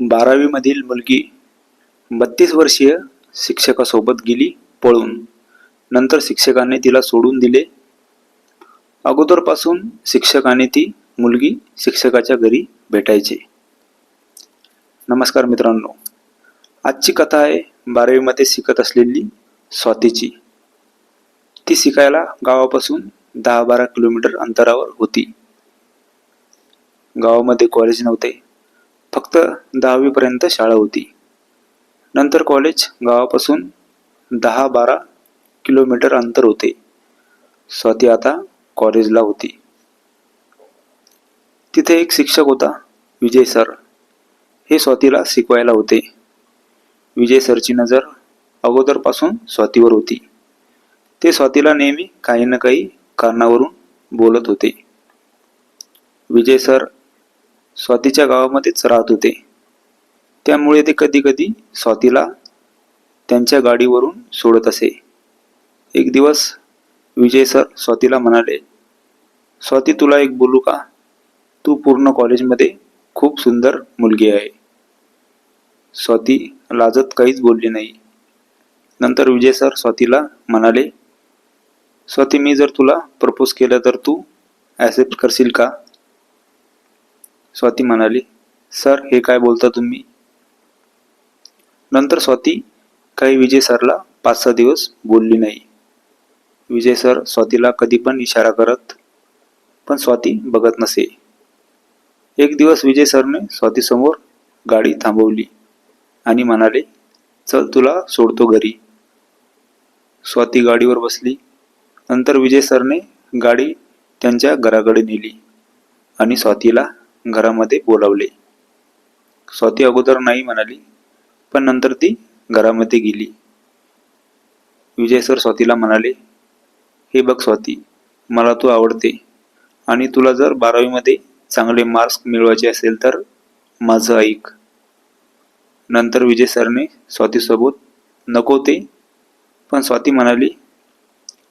बारावीमधील मुलगी बत्तीस वर्षीय शिक्षकासोबत गेली पळून. नंतर शिक्षकाने तिला सोडून दिले. अगोदरपासून शिक्षकाने ती मुलगी शिक्षकाच्या घरी भेटायचे. नमस्कार मित्रांनो. आजची कथा आहे बारावीमध्ये शिकत असलेली स्वातीची. ती शिकायला गावापासून दहा बारा किलोमीटर अंतरावर होती. गावामध्ये कॉलेज नव्हते. फक्त दहावीपर्यंत शाळा होती. नंतर कॉलेज गावापासून दहा बारा किलोमीटर अंतर होते. स्वाती आता कॉलेजला होती. तिथे एक शिक्षक होता विजय सर. हे स्वातीला शिकवायला होते. विजय सरची नजर अगोदरपासून स्वातीवर होती. ते स्वातीला नेहमी काही ना काही कारणावरून बोलत होते. विजय सर स्वातीच्या गावामध्येच राहत होते. त्यामुळे ते कधी कधी स्वातीला त्यांच्या गाडीवरून सोडत असे. एक दिवस विजय सर स्वातीला म्हणाले स्वाती तुला एक बोलू का? तू पूर्ण कॉलेजमध्ये खूप सुंदर मुलगी आहे. स्वाती लाजत काहीच बोलली नाही. नंतर विजय सर स्वातीला म्हणाले स्वाती मी जर तुला प्रपोज केलं तर तू ॲक्सेप्ट करशील का? स्वाती म्हणाली सर हे काय बोलता तुम्ही? नंतर स्वाती काही विजय सरला पाच सहा दिवस बोलली नाही. विजय सर स्वातीला कधी पण इशारा करत पण स्वाती बघत नसे. एक दिवस विजय सरने स्वातीसमोर गाडी थांबवली आणि म्हणाले चल तुला सोडतो घरी. स्वाती गाडीवर बसली. नंतर विजय सरने गाडी त्यांच्या घराकडे नेली आणि स्वातीला घरामध्ये बोलावले. स्वाती अगोदर नाही म्हणाली पण नंतर ती घरामध्ये गेली. विजय सर स्वातीला म्हणाले हे बघ स्वाती मला तू आवडते आणि तुला जर बारावीमध्ये चांगले मार्क्स मिळवायचे असेल तर माझं ऐक. नंतर विजय सरने स्वातीसोबत नको ते. पण स्वाती म्हणाली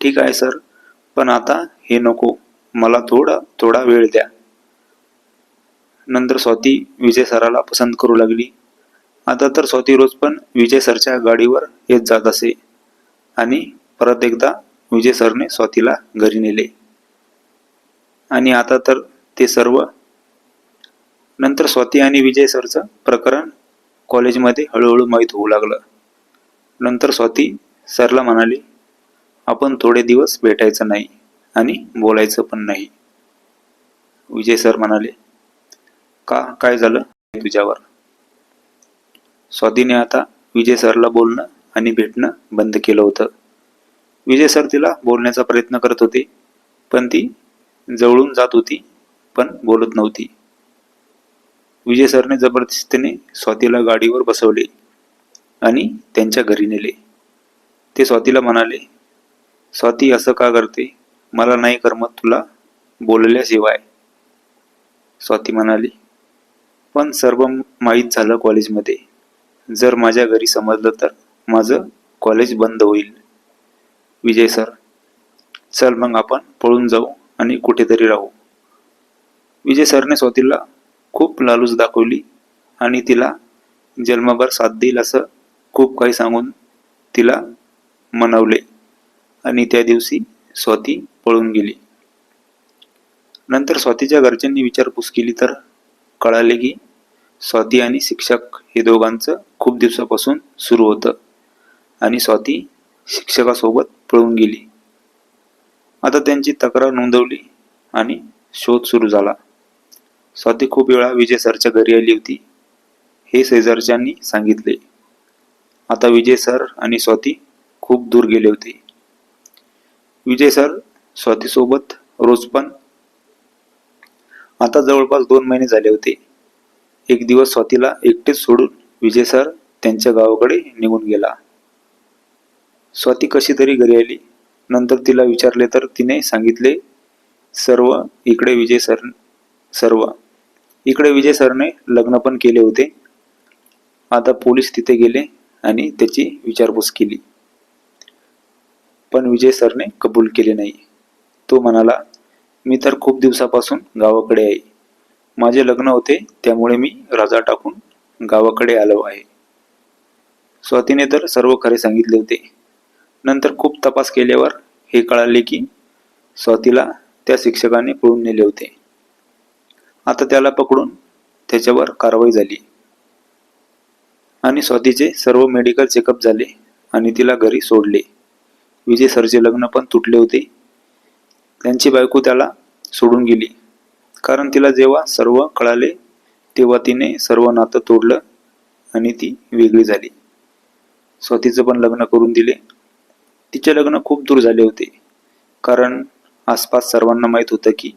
ठीक आहे सर पण आता हे नको. मला थोडा थोडा वेळ द्या. नंतर स्वाती विजय सराला पसंत करू लागली. आता तर स्वाती रोज पण विजय सरच्या गाडीवर येत जात असे. आणि परत एकदा विजय सरने स्वातीला घरी नेले. आणि आता तर ते सर्व नंतर स्वाती आणि विजय सरचं प्रकरण कॉलेजमध्ये हळूहळू माहीत होऊ लागलं. नंतर स्वाती सरला म्हणाली आपण थोडे दिवस भेटायचं नाही आणि बोलायचं पण नाही. विजय सर म्हणाले का काय झालं? तुझ्यावर. स्वातीने आता. विजय सरला बोलणं आणि भेटणं बंद केलं होतं. विजय सर तिला बोलण्याचा प्रयत्न करत होते पण ती जवळून जात होती पण बोलत नव्हती. विजय सरने जबरदस्तीने स्वातीला गाडीवर बसवले आणि त्यांच्या घरी नेले. ते स्वातीला म्हणाले स्वाती असं का करते? मला नाही करमत तुला बोलल्याशिवाय. स्वाती म्हणाली पण सर्व माहीत झालं कॉलेजमध्ये. जर माझ्या घरी समजलं तर माझं कॉलेज बंद होईल. विजय सर चल मग आपण पळून जाऊ आणि कुठेतरी राहू. विजय सरने स्वातीला खूप लालूच दाखवली आणि तिला जन्मभर साथ देईल असं खूप काही सांगून तिला मनवले आणि त्या दिवशी स्वाती पळून गेली. नंतर स्वातीच्या घरच्यांनी विचारपूस केली तर कळाले की स्वाती आणि शिक्षक हे दोघांचं खूप दिवसापासून सुरू होतं. आणि स्वाती शिक्षकासोबत पळून गेली. आता त्यांची तक्रार नोंदवली आणि शोध सुरू झाला. स्वाती खूप वेळा विजय सरच्या घरी आली होती. हे शेजारच्यांनी सांगितले. आता विजय सर आणि स्वाती खूप दूर गेले होते. विजय सर स्वातीसोबत रोज पण आता जवळपास दोन महिने झाले होते. एक दिवस स्वातीला एकटेच सोडून विजय सर त्यांच्या गावाकडे निघून गेला. स्वाती कशी तरी घरी आली. नंतर तिला विचारले तर तिने सांगितले सर्व इकडे विजय सर सर्व इकडे विजय सरने लग्न पण केले होते. आता पोलीस तिथे गेले आणि त्याची विचारपूस केली. पण विजय सरने कबूल केले नाही. तो म्हणाला मी तर खूप दिवसापासून गावाकडे आहे. माझे लग्न होते त्यामुळे मी रजा टाकून गावाकडे आलो आहे. स्वातीने तर सर्व खरे सांगितले होते. नंतर खूप तपास केल्यावर हे कळाले की स्वातीला त्या शिक्षकाने पळून नेले होते. आता त्याला पकडून त्याच्यावर कारवाई झाली. आणि स्वातीचे सर्व मेडिकल चेकअप झाले आणि तिला घरी सोडले. विजय सरचे लग्न पण तुटले होते. त्यांची बायको त्याला सोडून गेली. कारण तिला जेव्हा सर्व कळाले तेव्हा तिने सर्व नातं तोडलं आणि ती वेगळी झाली. स्वतीचं पण लग्न करून दिले. तिचे लग्न खूप दूर झाले होते. कारण आसपास सर्वांना माहीत होतं की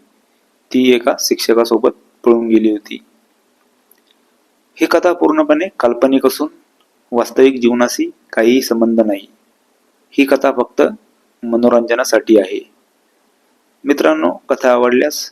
ती एका शिक्षकासोबत पळून गेली होती. ही कथा पूर्णपणे काल्पनिक असून वास्तविक जीवनाशी काहीही संबंध नाही. ही कथा फक्त मनोरंजनासाठी आहे. मित्रांनो कथा आवडल्यास